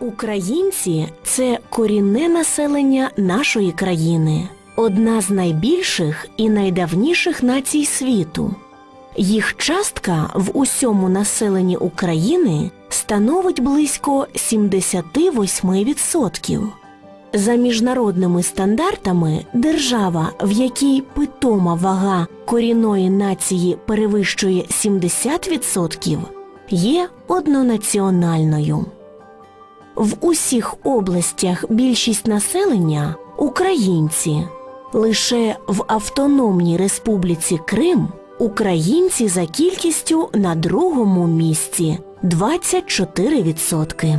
Українці це корінне населення нашої країни, одна з найбільших і найдавніших націй світу. Їх частка в усьому населенні України становить близько 78%. За міжнародними стандартами, держава, в якій питома вага корінної нації перевищує 70%, є однонаціональною. В усіх областях більшість населення українці. Лише в Автономній Республіці Крим українці за кількістю на другому місці 24%.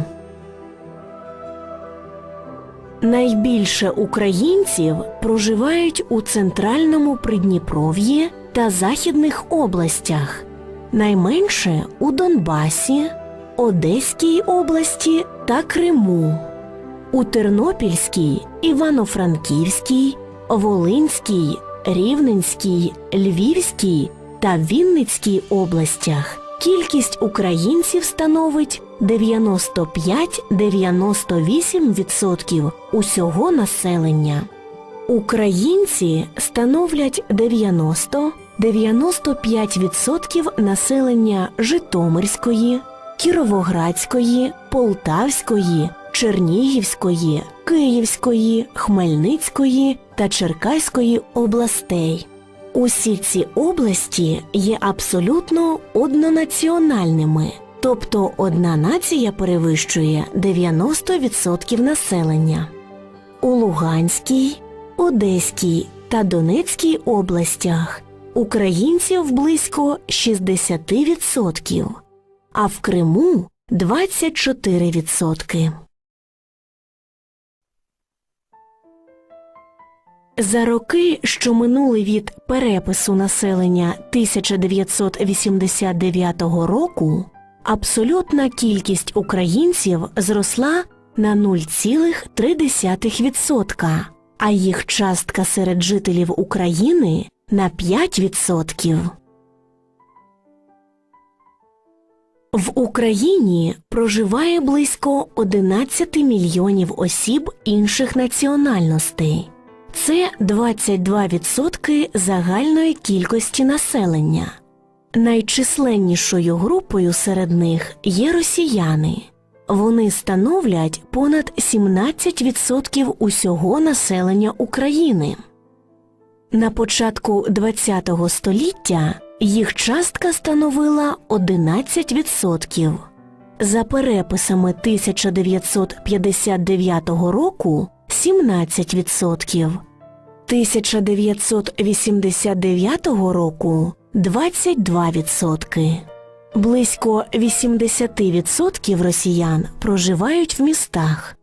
Найбільше українців проживають у центральному Придніпров'ї та західних областях, найменше у Донбасі, Одеській області та Криму, у Тернопільській, Івано-Франківській, Волинській, Рівненській, Львівській та Вінницькій областях кількість українців становить 95-98% усього населення. Українці становлять 90-95% населення Житомирської, Кіровоградської, Полтавської, Чернігівської, Київської, Хмельницької та Черкаської областей. Усі ці області є абсолютно однонаціональними, тобто одна нація перевищує 90% населення. У Луганській, Одеській та Донецькій областях українців близько 60%, а в Криму 24%. За роки, що минули від перепису населення 1989 року, абсолютна кількість українців зросла на 0,3%, а їх частка серед жителів України на 5%. В Україні проживає близько 11 мільйонів осіб інших національностей. Це 22% загальної кількості населення. Найчисленнішою групою серед них є росіяни. Вони становлять понад 17% усього населення України. На початку ХХ століття їх частка становила 11%. За переписами 1959 року 17%. 1989 року 22%. Близько 80% росіян проживають в містах.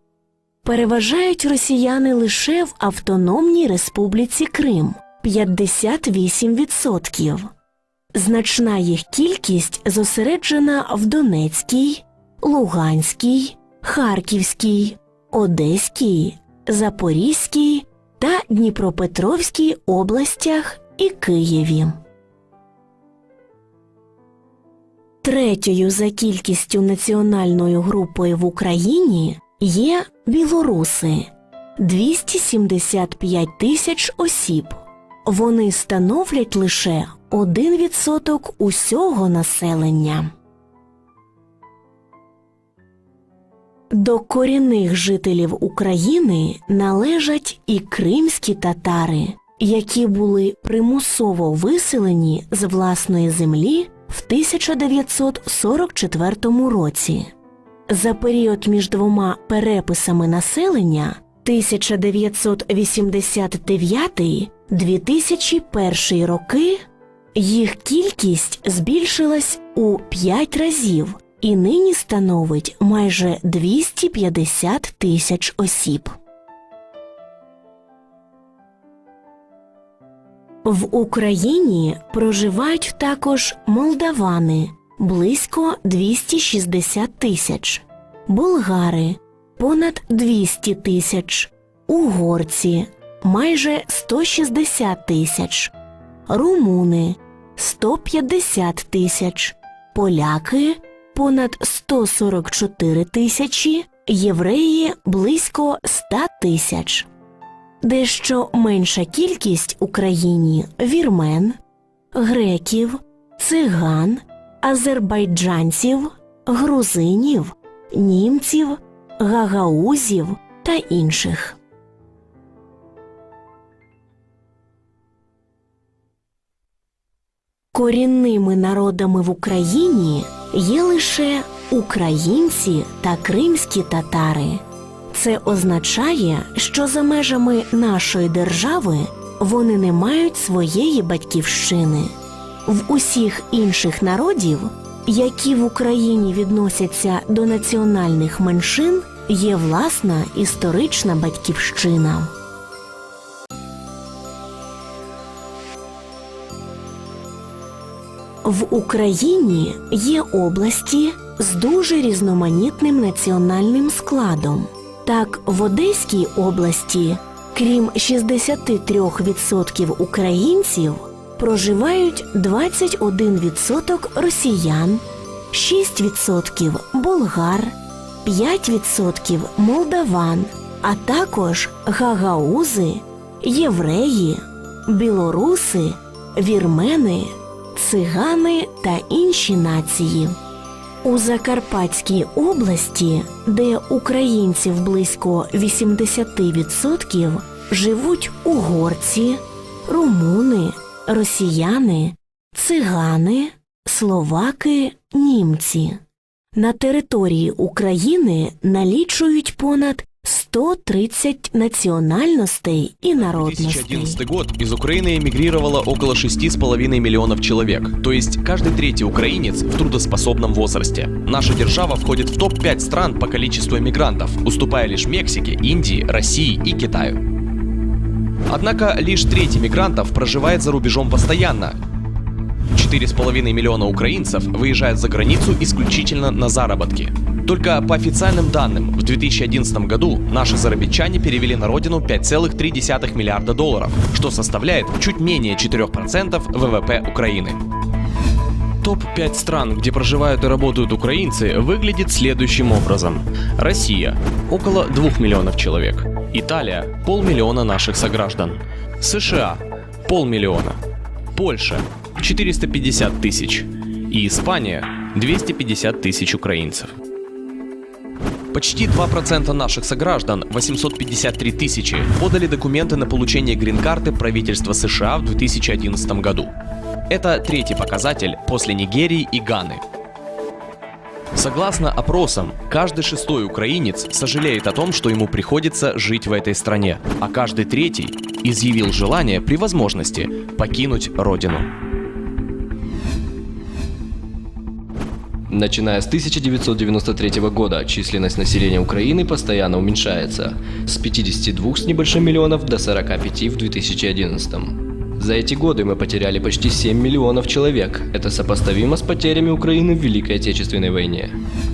Переважають росіяни лише в Автономній Республіці Крим 58%. Значна їх кількість зосереджена в Донецькій, Луганській, Харківській, Одеській, Запорізькій та Дніпропетровській областях і Києві. Третьою за кількістю національною групою в Україні є білоруси 275 тисяч осіб. Вони становлять лише 1% усього населення. До корінних жителів України належать і кримські татари, які були примусово виселені з власної землі в 1944 році. За період між двома переписами населення 1989-2001 роки їх кількість збільшилась у 5 разів і нині становить майже 250 тисяч осіб. В Україні проживають також молдавани близько 260 тисяч, болгари понад 200 тисяч, угорці майже 160 тисяч, румуни 150 тисяч, поляки понад 144 тисячі євреї близько 100 тисяч. Дещо менша кількість Україні вірмен, греків, циган, азербайджанців, грузинів, німців, гагаузів та інших. Корінними народами в Україні є лише українці та кримські татари. Це означає, що за межами нашої держави вони не мають своєї батьківщини. В усіх інших народів, які в Україні відносяться до національних меншин, є власна історична батьківщина. В Україні є області з дуже різноманітним національним складом. Так, в Одеській області, крім 63% українців, проживають 21% росіян, 6% болгар, 5% молдаван, а також гагаузи, євреї, білоруси, вірмени, цигани та інші нації. У Закарпатській області, де українців близько 80%, живуть угорці, румуни, росіяни, цигани, словаки, німці. На території України налічують понад 130 національностей і народностей. 2011 год из Украины эмигрировало около 6,5 миллионов человек, то есть каждый третий украинец в трудоспособном возрасте. Наша держава входит в топ-5 стран по количеству эмигрантов, уступая лишь Мексике, Индии, России и Китаю. Однако лишь треть мигрантов проживает за рубежом постоянно. 4,5 миллиона украинцев выезжают за границу исключительно на заработки. Только по официальным данным, в 2011 году наши зарабичане перевели на родину 5,3 миллиарда долларов, что составляет чуть менее 4% ВВП Украины. Топ-5 стран, где проживают и работают украинцы, выглядит следующим образом. Россия – около 2 миллионов человек. Италия – полмиллиона наших сограждан. США – полмиллиона. Польша – 450 тысяч. И Испания – 250 тысяч украинцев. Почти 2% наших сограждан, 853 тысячи, подали документы на получение грин-карты правительства США в 2011 году. Это третий показатель после Нигерии и Ганы. Согласно опросам, каждый шестой украинец сожалеет о том, что ему приходится жить в этой стране, а каждый третий изъявил желание при возможности покинуть родину. Начиная с 1993 года численность населения Украины постоянно уменьшается с 52 с небольшим миллионов до 45 в 2011. За эти годы мы потеряли почти 7 миллионов человек. Это сопоставимо с потерями Украины в Великой Отечественной войне.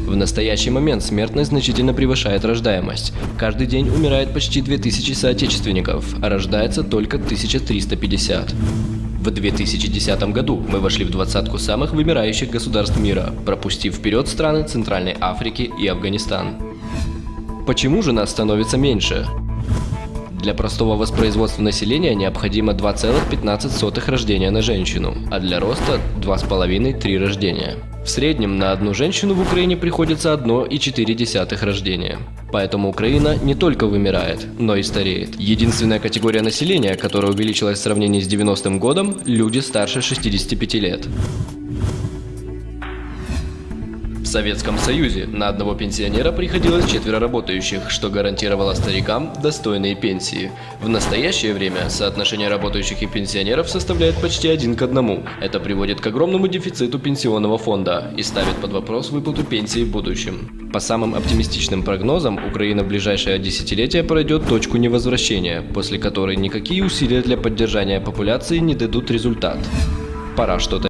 В настоящий момент смертность значительно превышает рождаемость. Каждый день умирает почти 2000 соотечественников, а рождается только 1350. В 2010 году мы вошли в двадцатку самых вымирающих государств мира, пропустив вперед страны Центральной Африки и Афганистан. Почему же нас становится меньше? Для простого воспроизводства населения необходимо 2,15 рождения на женщину, а для роста 2,5-3 рождения. В среднем на одну женщину в Украине приходится 1,4 рождения. Поэтому Украина не только вымирает, но и стареет. Единственная категория населения, которая увеличилась в сравнении с 90-м годом – люди старше 65 лет. Советском Союзе на одного пенсионера приходилось четверо работающих, что гарантировало старикам достойные пенсии. В настоящее время соотношение работающих и пенсионеров составляет почти один к одному. Это приводит к огромному дефициту пенсионного фонда и ставит под вопрос выплату пенсии в будущем. По самым оптимистичным прогнозам, Украина в ближайшее десятилетие пройдет точку невозвращения, после которой никакие усилия для поддержания популяции не дадут результат. Пора что-то